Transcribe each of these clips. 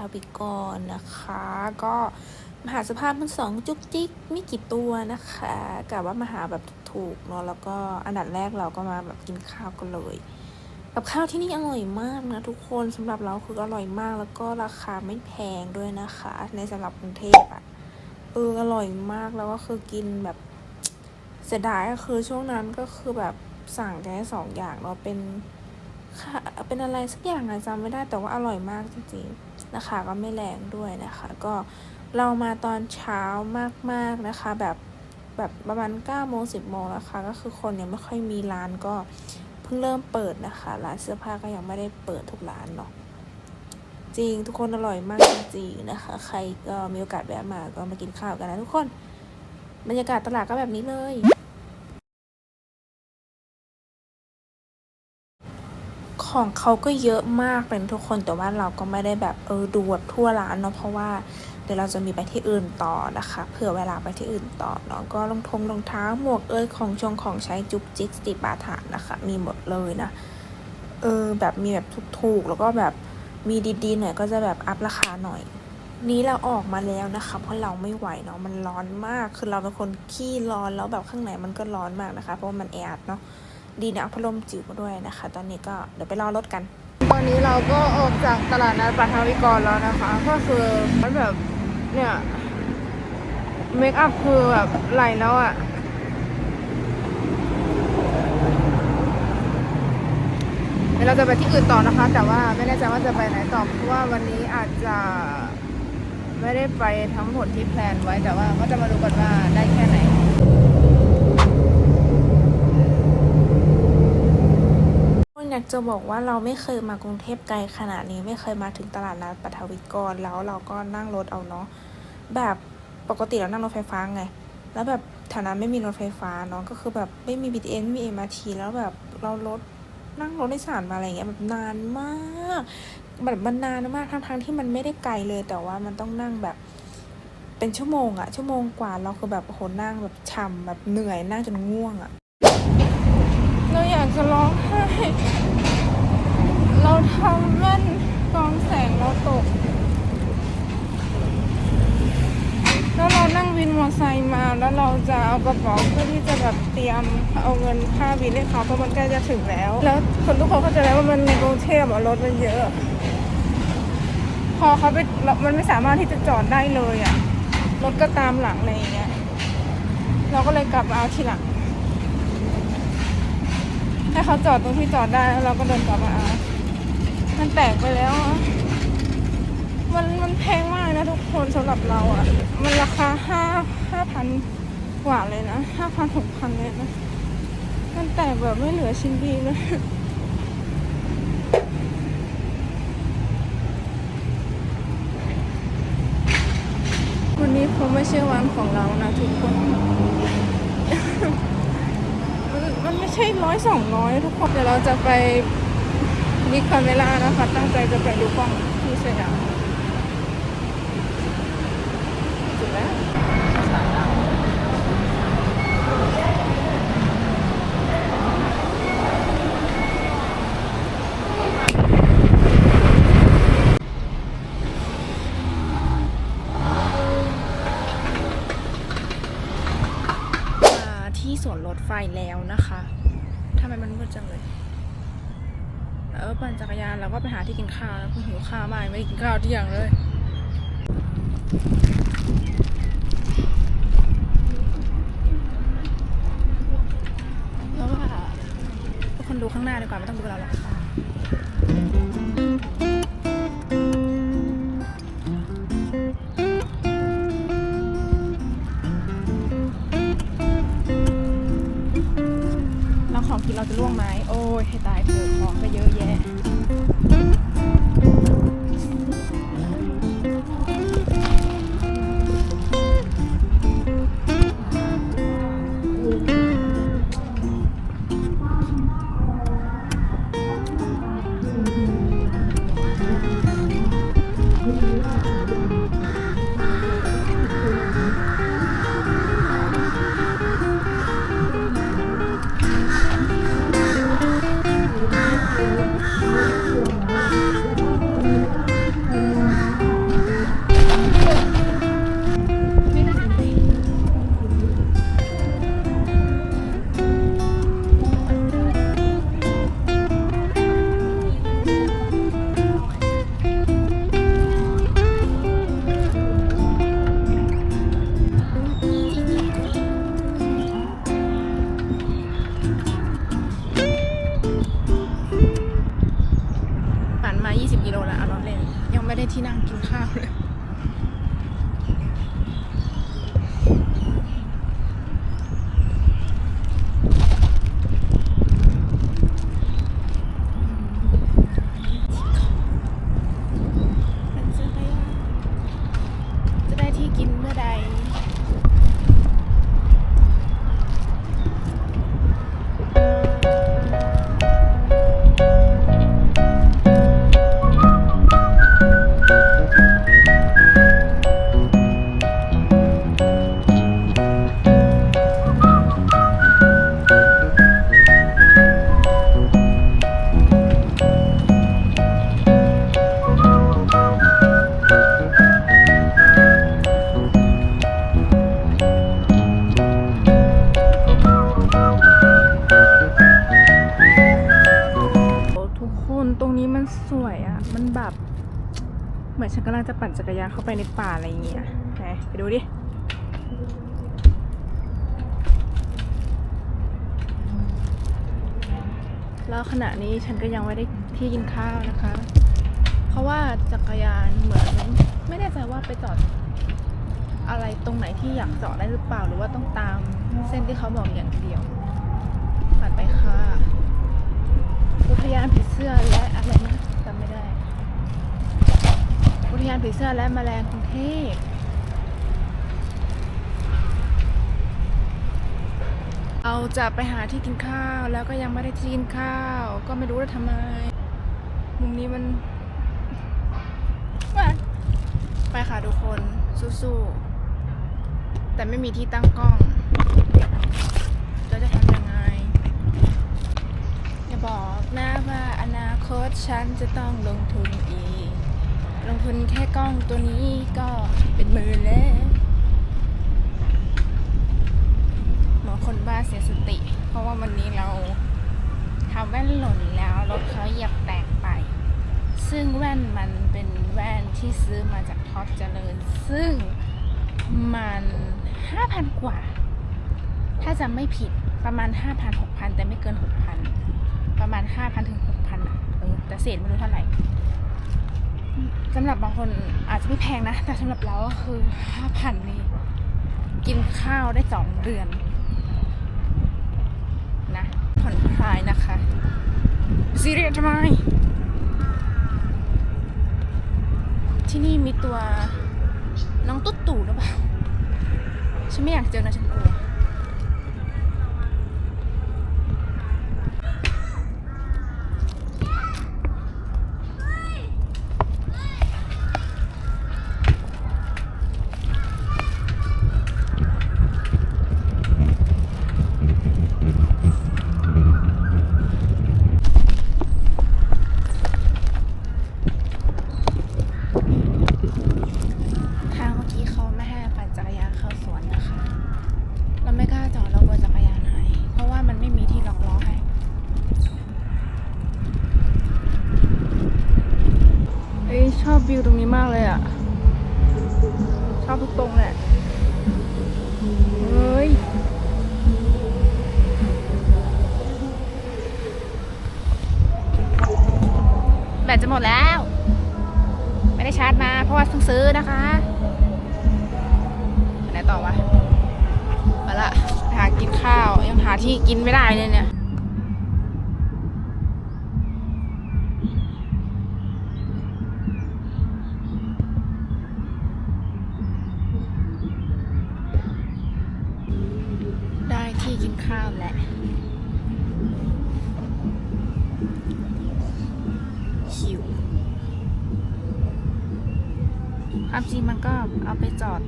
ทวิกรนะคะ ก็มหาสภาพมันสองจุกจิกไม่กี่ตัวนะคะกะว่ามาหาแบบถูกๆเนาะแล้วก็อันดับแรกเราก็มาแบบกินข้าวกันเลยกับข้าวที่นี่อร่อยมากนะทุกคนสำหรับเราคืออร่อยมากแล้วก็ราคาไม่แพงด้วยนะคะ ในสำหรับกรุงเทพอะเอออร่อยมากแล้วก็คือกินแบบเสียดายก็คือช่วงนั้นก็คือแบบสั่งแค่สองอย่างเนาเป็น ค่ะเป็นอะไรสักอย่างอะจำไม่ได้แต่ว่าอร่อยมากจริงๆราคาก็ไม่แรงด้วยนะคะ ก็เรามาตอนเช้ามากๆนะคะ แบบแบบประมาณ9ก้าโมงสิบโมงแล้วค่ะก็คือคนยังไม่ค่อยมีร้านก็เพิ่งเริ่มเปิดนะคะร้านเสื้อผ้าก็ยังไม่ได้เปิดทุกร้านเนาะจริงทุกคนอร่อยมากจริงๆนะคะ ใครก็มีโอกาสแวะมาก็มากินข้าวกันนะทุกคน บรรยากาศตลาดก็แบบนี้เลย ของเขาก็เยอะมากเป็นทุกคนแต่ว่าเราก็ไม่ได้แบบเออดูแบบทั่วร้านเนาะเพราะว่าเดี๋ยวเราจะมีไปที่อื่นต่อนะคะเผื่อเวลาไปที่อื่นต่อเนาะก็รองทงรองเท้าหมวกเอ้ยของชงของใช้จุกจิกสติบาทานนะคะ มีหมดเลยนะเออแบบมีแบบถูกๆ แล้วก็แบบมีดีๆหน่อยก็จะแบบอัพราคาหน่อยนี้เราออกมาแล้วนะคะ เพราะเราไม่ไหวเนาะมันร้อนมากคือเราเป็นคนขี้ร้อนแล้วแบบข้างในมันก็ร้อนมากนะคะ เพราะว่ามันแออัดเนาะ ดีนะเอาพัดลมจิ๋วมาด้วยนะคะ ตอนนี้ก็เดี๋ยวไปรอรถกัน ตอนนี้เราก็ออกจากตลาดนัดปัทวิกรแล้วนะคะ ก็คือมันแบบเนี่ยเมคอัพคือแบบไหลแล้วอะ่ะเดี๋ยวเราจะไปที่อื่นต่อนะคะ แต่ว่าไม่แน่ใจว่าจะไปไหนต่อเพราะว่าวันนี้อาจจะไม่ได้ไปทั้งหมดที่แพลนไว้แต่ว่าก็จะมาดูกันว่าได้แค่ไหน อยากจะบอกว่าเราไม่เคยมากรุงเทพไกลขนาดนี้ไม่เคยมาถึงตลาดนัดปฐวิกรแล้วเราก็นั่งรถเอาเนาะแบบปกติเรานั่งรถไฟฟ้าไง แล้วแบบแถวนั้นไม่มีรถไฟฟ้าเนาะก็คือแบบไม่มี BTS ไม่มี MRT แล้วแบบเรารถนั่งรถโดยสารมาอะไรเงี้ยแบบนานมากแบบมันนานมากทั้งๆที่มันไม่ได้ไกลเลยแต่ว่ามันต้องนั่งแบบเป็นชั่วโมงอะชั่วโมงกว่าเราคือแบบโหนั่งแบบช่ำแบบเหนื่อยนั่งจนง่วงอะาอยากจะร้องไห้ เราทำแว่นกองแสงเราตก แล้วเรานั่งวินมอเตอร์ไซค์มา แล้วเราจะเอากระเป๋าเพื่อที่จะแบบเตรียมเอาเงินค่าวินให้เขาเพราะมันใกล้จะถึงแล้ว แล้วคนทุกคนเข้าใจแล้วว่ามันในกรุงเทพอะรถมันเยอะ พอเขาไปมันไม่สามารถที่จะจอดได้เลยอะรถก็ตามหลังอะไรอย่างเงี้ย เราก็เลยกลับมาเอาทีหลัง ให้เขาจอดตรงที่จอดได้แล้วเราก็เดินกลับมาเอามันแตกไปแล้วอะมันมันแพงมากนะทุกคนสำหรับเราอะมันราคาห้าห้าพันกว่าเลยนะห้าพันหกพันเลยนะ มันแตกแบบไม่เหลือชิ้นดีเลยวันนี้คงไม่ใช่วันของเรานะทุกคน มันไม่ใช่ร้อยสองร้อยทุกคน เดี๋ยวเราจะไปบิ๊กคาเมล่านะคะ ตั้งใจจะไปดูกล้องที่สยามจุดแล้ว มา ที่สวนรถไฟแล้วนะคะทำไมมันมืดจังเลย เออปั่นจักรยานแล้วก็ไปหาที่กินข้าวแล้วหิวข้าวมากไม่ได้กินข้าวที่ย่างเลยแล้วว่าทุกคนดูข้างหน้าดีกว่าไม่ต้องดูเราหรอก แล้วของกินเราจะล่วงไหมโอ้ยให้ตายเถอะของก็เยอะแยะ นตรงนี้มันสวยอะ่ะ มันแบบ เหมือนฉันกำลังจะปั่นจักรยานเข้าไปในป่าอะไรอย่างเงี้ยไไปดูดิ แล้วขณะนี้ฉันก็ยังไม่ได้ที่กินข้าวนะคะ เพราะว่าจักรยานเหมือน ไม่แน่ใจว่าไปจอดอะไรตรงไหนที่อยากจอดได้หรือเปล่า หรือว่าต้องตามเส้นที่เขาบอกอย่างเดียว เสื้อและแมลงกรุงเทพเราจะไปหาที่กินข้าวแล้วก็ยังไม่ได้ที่กินข้าว ก็ไม่รู้จะทำไม มุมนี้มัน ไปค่ะทุกคนสู้ๆแต่ไม่มีที่ตั้งกล้องเราจะทำยังไง อย่าบอกนะว่าอนาคตฉันจะต้องลงทุนอีก ลงทุนแค่กล้องตัวนี้ก็เป็นหมื่นแล้วหมอคนบ้าเสียสติ เพราะว่าวันนี้เราทำแว่นหล่นแล้วรถเขาเหยียบแตกไป ซึ่งแว่นมันเป็นแว่นที่ซื้อมาจากท็อปเจริญ ซึ่งมันห้าพันกว่า ถ้าจำไม่ผิดประมาณห้าพันหกพันแต่ไม่เกินหกพันประมาณห้าพันถึงหกพันอะเออแต่เศษไม่รู้เท่าไหร่ สำหรับบางคนอาจจะไม่แพงนะ แต่สำหรับเราก็คือห้าพันนี่กินข้าวได้สองเดือน นะผ่อนคลายนะคะซีเรียสทำไม ที่นี่มีตัวน้องตุ๊ดตู่หรือเปล่า ฉันไม่อยากเจอนะฉันกลัว ทางเมื่อกี้เขาไม่ให้ปั่นจักรยานเข้าสวนนะคะ เราไม่กล้าจอดเรากลัวจักรยานหาย เพราะว่ามันไม่มีที่ล็อกล้อให้ เอ้ยชอบวิวตรงนี้มากเลยอะ ชอบ ทุกตรงแหละเฮ้ยแบตจะหมดแล้ว ไม่ได้ชาร์จมาเพราะว่าเพิ่งซื้อนะคะไหนต่อวะมาละหากินข้าว ยังหาที่กินไม่ได้เลยเนี่ย ข้าวแหละหิวความจริงมันก็เอาไปจอด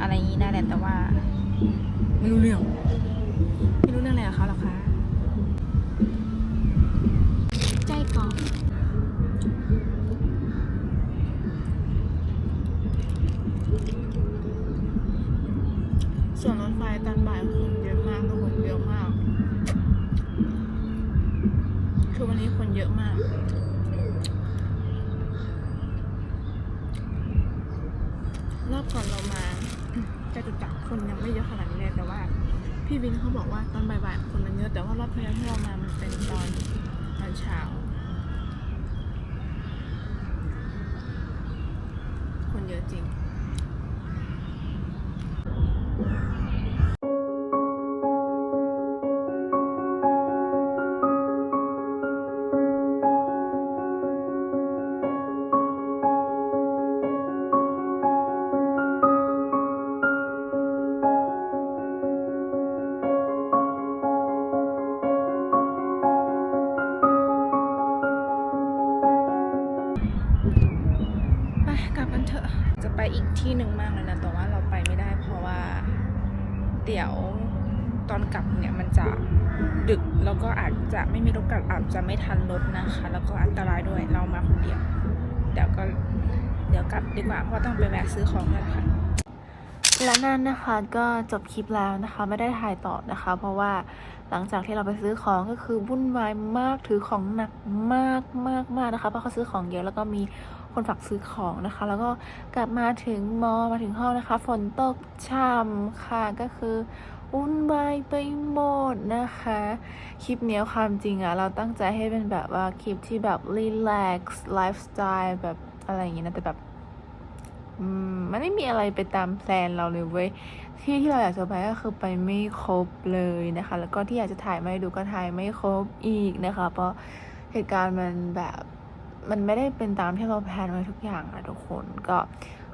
อะไรนี้ได้แหละแต่ว่า ไม่รู้เรื่อง ไม่รู้เรื่องอะไรกับเขาหรอกคะใจก่อนส่วนรถไฟตอนบ่ายคนเยอะมากทุกคนเยอะมาก คือวันนี้คนเยอะมาก รอบก่อนเรามาจะจุจักรคน ยังไม่เยอะขนาดนี้เลยแต่ว่า พี่วินเขาบอกว่าตอนบ่ายๆคนมันเยอะแต่ว่ารอบที่แล้วที่เรามามันเป็นตอนตอนเช้า คนเยอะจริง ดี๋ยวตอนกลับเนี่ยมันจะดึกแล้วก็อาจจะไม่มีรถกลับอาจจะไม่ทันรถนะคะ แล้วก็อันตรายด้วยเรามาคนเดียวเดี๋ยวก็เดี๋ยวกลับดีกว่าเพราะต้องไปแวะซื้อของด้วยค่ะและนั่นนะคะก็จบคลิปแล้วนะคะ ไม่ได้ถ่ายต่อนะคะ เพราะว่าหลังจากที่เราไปซื้อของก็คือวุ่นวายมากถือของหนักมากมากมากนะคะเพราะเขาซื้อของเยอะแล้วก็มี คนฝากซื้อของนะคะ แล้วก็กลับมาถึงมอมาถึงห้องนะคะ ฝนตกช่ำค่ะก็คือวุ่นวายไปหมดนะคะ คลิปเนี้ยความจริงอะเราตั้งใจให้เป็นแบบว่าคลิปที่แบบ relax lifestyle แบบอะไรอย่างเงี้ยนะ แต่แบบมมันไม่มีอะไรไปตามแพลนเราเลยเว้ย ที่ที่เราอยากจะไปก็คือไปไม่ครบเลยนะคะ แล้วก็ที่อยากจะถ่ายมาให้ดูก็ถ่ายไม่ครบอีกนะคะ เพราะเหตุการณ์มันแบบ มันไม่ได้เป็นตามที่เราแพลนไว้ทุกอย่างอะทุกคนก็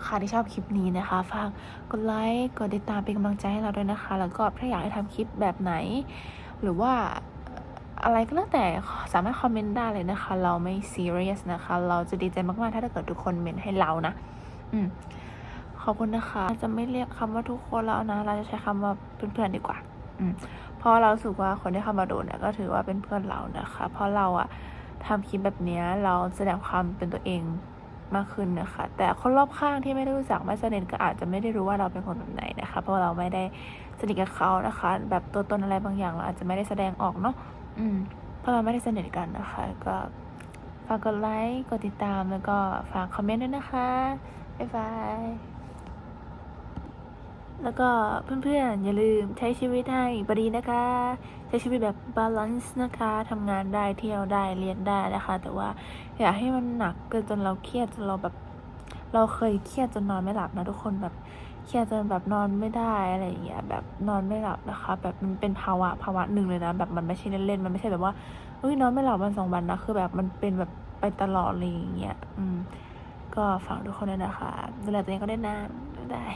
ใครที่ชอบคลิปนี้นะคะ ฝากกดไลค์กดติดตามเป็นกำลังใจให้เราด้วยนะคะ แล้วก็ถ้าอยากให้ทำคลิปแบบไหน หรือว่าอะไรก็แล้วแต่สามารถคอมเมนต์ได้เลยนะคะ เราไม่ซีเรียสนะคะ เราจะดีใจมากๆ ถ้าเกิดทุกคนเมนให้เรานะ อืมขอบคุณนะคะ จะไม่เรียกคำว่าทุกคนแล้วนะ เราจะใช้คำว่าเพื่อนๆดีกว่า อืมเพราะเราสึกว่าคนที่เข้ามาดูเนี่ยก็ถือว่าเป็นเพื่อนเรานะคะ เพราะเราอะ ทำคลิปแบบนี้เราแสดงความเป็นตัวเองมากขึ้นนะคะ แต่คนรอบข้างที่ไม่ได้รู้จักไม่สนิทก็อาจจะไม่ได้รู้ว่าเราเป็นคนแบบไหนนะคะ เพราะเราไม่ได้สนิทกับเขานะคะ แบบตัวตนอะไรบางอย่างเราอาจจะไม่ได้แสดงออกเนาะอืมเพราะเราไม่ได้สนิทกันนะคะ ก็ฝากกดไลค์กดติดตามแล้วก็ฝากคอมเมนต์ด้วยนะคะบ๊ายบาย แล้วก็เพื่อนๆ อย่าลืมใช้ชีวิตให้บดีนะคะ ใช้ชีวิตแบบบาลานซ์นะคะทำงานได้เที่ยวได้เรียนได้นะคะ แต่ว่าอย่าให้มันหนักเกินจนเราเครียดจนเราแบบ เราเคยเครียดจนนอนไม่หลับนะทุกคนแบบเครียดจนแบบนอนไม่ได้อะไรอย่างเงี้ยแบบนอนไม่หลับนะคะ แบบมันเป็นภาวะภาวะหนึ่งเลยนะแบบมันไม่ใช่เล่นๆมันไม่ใช่แบบว่าเฮ้ยนอนไม่หลับวันสองวันนะคือแบบมันเป็นแบบไปตลอดเลยอย่างเงี้ยอืมก็ฝากทุกคนด้วยนะคะดูแลตัวเองก็ได้นะบ๊ายบาย